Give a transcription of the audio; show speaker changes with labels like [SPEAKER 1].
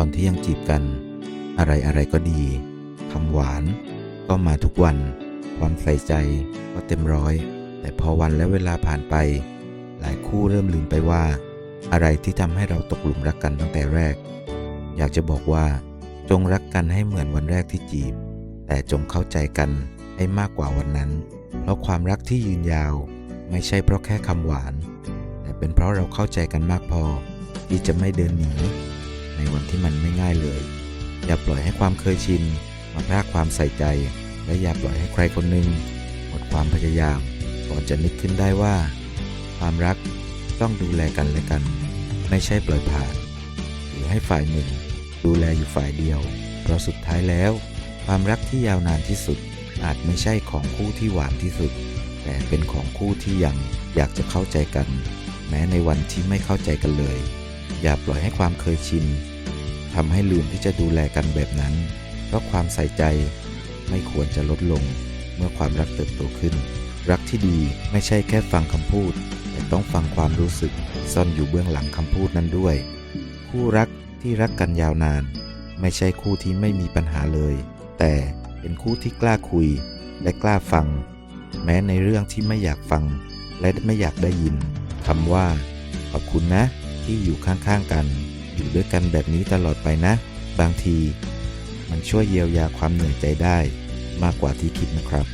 [SPEAKER 1] ตอนที่ยังจีบกัน อะไรอะไรก็ดีคำหวาน ก็มาทุกวัน ความใส่ใจก็เต็มร้อย แต่พอวันและเวลาผ่านไป หลายคู่เริ่มลืมไปว่า อะไรที่ทำให้เราตกหลุมรักกันตั้งแต่แรก อยากจะบอกว่า จงรักกันให้เหมือนวันแรกที่จีบ แต่จงเข้าใจกันให้มากกว่าวันนั้น เพราะความรักที่ยืนยาว ไม่ใช่เพราะแค่คำหวาน แต่เป็นเพราะเราเข้าใจกันมากพอ ที่จะไม่เดินหนี ในวันที่มันไม่ง่ายเลย อย่าปล่อยให้ความเคยชิน มาพรากความใส่ใจ และอย่าปล่อยให้ใครคนหนึ่งหมดความพยายามก่อนจะนึกขึ้นได้ว่า ความรักต้องดูแลกันและกัน ไม่ใช่ปล่อยผ่านหรือให้ฝ่ายหนึ่ง ดูแลอยู่ฝ่ายเดียว เพราะสุดท้ายแล้ว ความรักที่ยาวนานที่สุด อาจไม่ใช่ของคู่ที่หวานที่สุด แต่เป็นของคู่ที่ยังอยากจะเข้าใจกัน แม้ในวันที่ไม่เข้าใจกันเลย อย่าปล่อยให้ความเคยชินทำให้ลืมที่จะดูแลกันแบบนั้น เพราะความใส่ใจไม่ควรจะลดลงเมื่อความรักเติบโตขึ้น รักที่ดีไม่ใช่แค่ฟังคำพูด แต่ต้องฟังความรู้สึกซ่อนอยู่เบื้องหลังคำพูดนั้นด้วย คู่รักที่รักกันยาวนาน ไม่ใช่คู่ที่ไม่มีปัญหาเลย แต่เป็นคู่ที่กล้าคุยและกล้าฟัง แม้ในเรื่องที่ไม่อยากฟัง และไม่อยากได้ยินคำว่า ขอบคุณนะ ที่อยู่ข้างๆกัน อยู่ด้วยกันแบบนี้ตลอดไปนะ บางที มันช่วยเยียวยาความเหนื่อยใจได้ มากกว่าที่คิดนะครับ